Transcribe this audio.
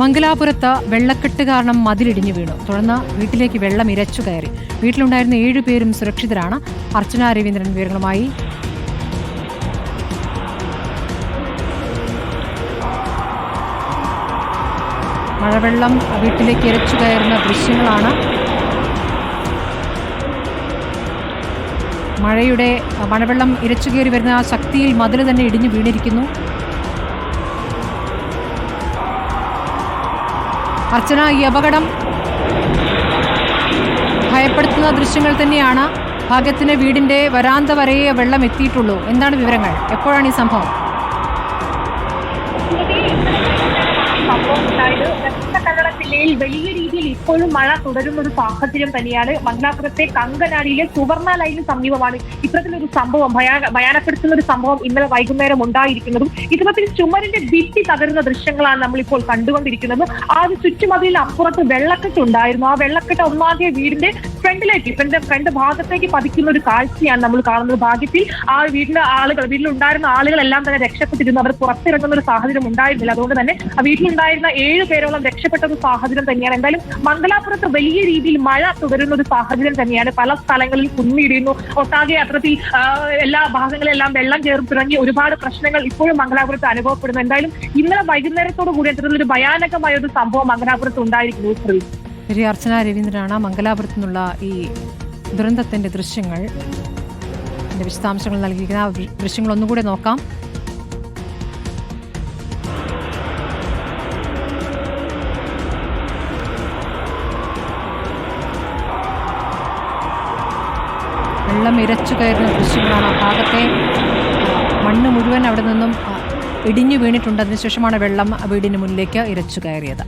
മംഗലാപുരത്ത് വെള്ളക്കെട്ട് കാരണം മതിലിടിഞ്ഞു വീണു. തുടർന്ന് വീട്ടിലേക്ക് വെള്ളം ഇരച്ചു കയറി. വീട്ടിലുണ്ടായിരുന്ന ഏഴുപേരും സുരക്ഷിതരാണ്. അർച്ചന രവീന്ദ്രൻ വിവരങ്ങളുമായി. മഴവെള്ളം വീട്ടിലേക്ക് ഇരച്ചു കയറുന്ന ദൃശ്യങ്ങളാണ്. മഴയുടെ മഴവെള്ളം ഇരച്ചു കയറി വരുന്ന ആ ശക്തിയിൽ മതിൽ തന്നെ ഇടിഞ്ഞു വീണിരിക്കുന്നു. അർച്ചന ഈ അപകടം. ഭയപ്പെടുത്തുന്ന ദൃശ്യങ്ങൾ തന്നെയാണ് ഭാഗ്യത്തിന് വീടിന്റെ വരാന്ത വരെയേ വെള്ളം എത്തിയിട്ടുള്ളൂ. എന്താണ് വിവരങ്ങൾ? എപ്പോഴാണ് ഈ സംഭവം? സംഭവം വലിയ ഇപ്പോഴും മഴ തുടരുന്ന ഒരു സാഹചര്യം തന്നെയാണ്. മംഗലാപുരത്തെ കങ്കനാടിയിലെ സുവർണ ലൈനിന് സമീപമാണ് ഇത്തരത്തിലൊരു സംഭവം. ഭയാ ഭയാനപ്പെടുത്തുന്ന ഒരു സംഭവം ഇന്നലെ വൈകുന്നേരം ഉണ്ടായിരിക്കുന്നതും ഇത്തരത്തിൽ ചുമരിന്റെ ഭിത്തി തകരുന്ന ദൃശ്യങ്ങളാണ് നമ്മളിപ്പോൾ കണ്ടുകൊണ്ടിരിക്കുന്നത്. ആ ഒരു ചുറ്റുമതിലിന് അപ്പുറത്ത് വെള്ളക്കെട്ട് ഉണ്ടായിരുന്നു ആ വെള്ളക്കെട്ട് ഒന്നാകെ വീടിന്റെ ഫ്രണ്ടിലേക്ക് ഫ്രണ്ട് ഫ്രണ്ട് ഭാഗത്തേക്ക് പതിക്കുന്ന ഒരു കാഴ്ചയാണ് നമ്മൾ കാണുന്നത്. ഭാഗ്യത്തിൽ ആ വീട്ടിലെ ആളുകൾ വീട്ടിലുണ്ടായിരുന്ന ആളുകളെല്ലാം തന്നെ രക്ഷപ്പെട്ടിരുന്നു. അവർ പുറത്തിറങ്ങുന്ന ഒരു സാഹചര്യം ഉണ്ടായിരുന്നില്ല. അതുകൊണ്ട് തന്നെ ആ വീട്ടിലുണ്ടായിരുന്ന ഏഴ് പേരോളം രക്ഷപ്പെട്ട ഒരു സാഹചര്യം തന്നെയാണ്. എന്തായാലും മംഗലാപുരത്ത് വലിയ രീതിയിൽ മഴ തുടരുന്ന ഒരു സാഹചര്യം തന്നെയാണ്. പല സ്ഥലങ്ങളിൽ കുന്നിടിയുന്നു. ഒട്ടാകെ അത്തരത്തിൽ എല്ലാ ഭാഗങ്ങളിലെല്ലാം വെള്ളം കയറിത്തിറങ്ങി ഒരുപാട് പ്രശ്നങ്ങൾ ഇപ്പോഴും മംഗലാപുരത്ത് അനുഭവപ്പെടുന്നു. എന്തായാലും ഇന്നലെ വൈകുന്നേരത്തോടു കൂടി അത്തരത്തിലൊരു ഭയാനകമായ ഒരു സംഭവം മംഗലാപുരത്ത് ഉണ്ടായിരിക്കുന്നു. ശ്രീ ശരി അർച്ചന രവീന്ദ്രനാണ് മംഗലാപുരത്തു നിന്നുള്ള ഈ ദുരന്തത്തിന്റെ ദൃശ്യങ്ങൾ അതിന്റെ വിശദാംശങ്ങൾ നൽകിയിരിക്കുന്ന ആ ദൃശ്യങ്ങൾ ഒന്നുകൂടെ നോക്കാം. വെള്ളം ഇരച്ചു കയറുന്ന ദൃശ്യങ്ങളാണ് ആ ഭാഗത്തെ. മണ്ണ് മുഴുവൻ അവിടെ നിന്നും ഇടിഞ്ഞു വീണിട്ടുണ്ട്. അതിനുശേഷമാണ് വെള്ളം വീടിന് മുന്നിലേക്ക് ഇരച്ചു കയറിയത്.